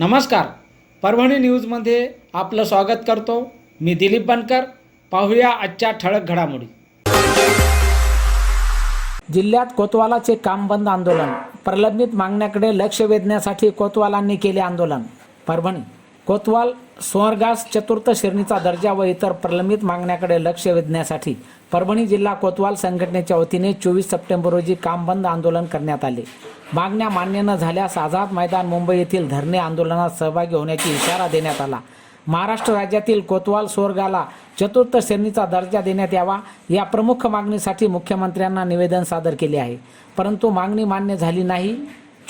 नमस्कार. परभणी न्यूजमध्ये आपलं स्वागत करतो. मी दिलीप बनकर. पाहूया आजच्या ठळक घडामोडी. जिल्ह्यात कोतवालाचे काम बंद आंदोलन. प्रलंबित मागण्याकडे लक्ष वेधण्यासाठी कोतवालांनी केले आंदोलन. परभणी. कोतवाल स्वर्गास चतुर्थ श्रेणीचा दर्जा व इतर प्रलंबित मागण्याकडे लक्ष वेधण्यासाठी परभणी जिल्हा कोतवाल संघटनेच्या वतीने चोवीस सप्टेंबर रोजी काम बंद आंदोलन करण्यात आले. मागण्या मान्य न झाल्यास आझाद मैदान मुंबई येथील धरणे आंदोलनात सहभागी होण्याची इशारा देण्यात आला. महाराष्ट्र राज्यातील कोतवाल स्वर्गाला चतुर्थ श्रेणीचा दर्जा देण्यात यावा या प्रमुख मागणीसाठी मुख्यमंत्र्यांना निवेदन सादर केले आहे. परंतु मागणी मान्य झाली नाही.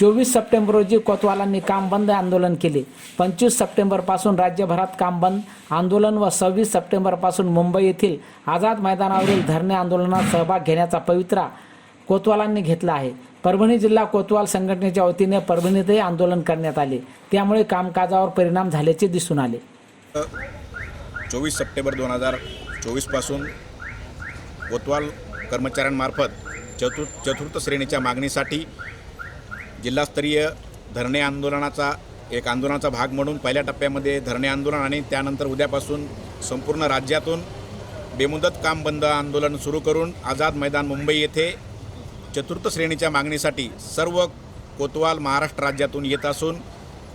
चोवीस सप्टेंबर रोजी कोतवालांनी काम बंद आंदोलन केले. पंचवीस सप्टेंबरपासून राज्यभरात काम बंद आंदोलन व सव्वीस सप्टेंबरपासून मुंबई येथील आझाद मैदानावरील धरणे आंदोलनात सहभाग घेण्याचा पवित्रा कोतवालांनी घेतला आहे. परभणी जिल्हा कोतवाल संघटनेच्या वतीने परभणीतही आंदोलन करण्यात आले. त्यामुळे कामकाजावर परिणाम झाल्याचे दिसून आले. चोवीस सप्टेंबर दोन हजार चोवीसपासून कोतवाल कर्मचाऱ्यांमार्फत चतुर चतुर्थ श्रेणीच्या मागणीसाठी जिल्हास्तरीय धरणे आंदोलनाचा एक आंदोलनाचा भाग म्हणून पहिल्या टप्प्यामध्ये धरणे आंदोलन आणि त्यानंतर उद्यापासून संपूर्ण राज्यातून बेमुदत काम बंद आंदोलन सुरू करून आझाद मैदान मुंबई येथे चतुर्थ श्रेणीच्या मागणीसाठी सर्व कोतवाल महाराष्ट्र राज्यातून येत असून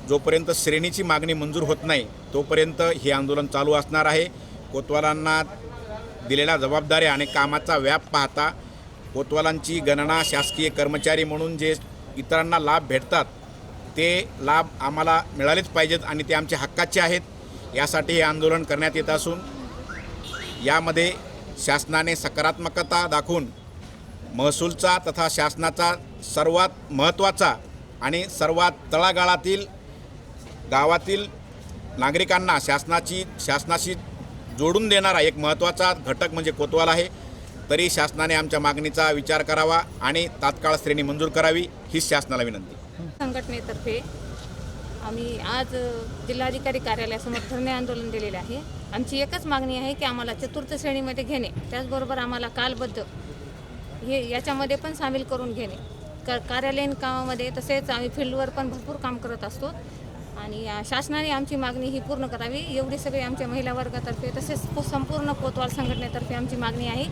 जोपर्यंत श्रेणीची मागणी मंजूर होत नाही तोपर्यंत हे आंदोलन चालू असणार आहे. कोतवालांना दिलेल्या जबाबदाऱ्या आणि कामाचा व्याप पाहता कोतवालांची गणना शासकीय कर्मचारी म्हणून जे इतरांना लाभ भेटतात ते लाभ आम्हाला मिळालेच पाहिजेत आणि ते आमच्या हक्काचे आहेत. यासाठी हे आंदोलन करण्यात येत असून यामध्ये शासनाने सकारात्मकता दाखवून महसूलचा तथा शासनाचा सर्वात महत्त्वाचा आणि सर्वात तळागाळातील गावातील नागरिकांना शासनाची शासनाशी जोडून देणारा एक महत्त्वाचा घटक म्हणजे कोतवाल आहे. तरी शासनाने आमच्या मागणीचा विचार करावा आणि तात्काळ श्रेणी मंजूर करावी हीच शासनाला विनंती. संघटनेतर्फे आम्ही आज जिल्हाधिकारी कार्यालयासमोर धरणे आंदोलन दिलेले आहे. आमची एकच मागणी आहे की आम्हाला चतुर्थ श्रेणीमध्ये घेणे त्याचबरोबर आम्हाला कालबद्ध हे याच्यामध्ये पण सामील करून घेणे. क कार्यालयीन कामामध्ये तसेच आम्ही फील्डवर पण भरपूर काम करत असतो आणि शासनाने आमची मागणी ही पूर्ण करावी. एवढी सगळी आमच्या महिला वर्गातर्फे तसेच संपूर्ण कोतवाल संघटनेतर्फे आमची मागणी आहे.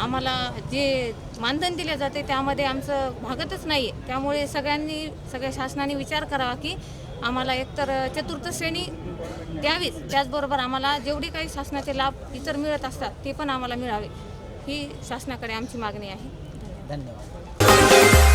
आम्हाला जे मानधन दिले जाते त्यामध्ये आमचं भागतच नाही आहे त्यामुळे सगळ्यांनी सगळ्या शासनाने विचार करावा की आम्हाला एकतर चतुर्थ श्रेणी द्यावीच. त्याचबरोबर आम्हाला जेवढे काही शासनाचे लाभ इतर मिळत असतात ते पण आम्हाला मिळावे. ही शासनाकडे आमची मागणी आहे. धन्यवाद.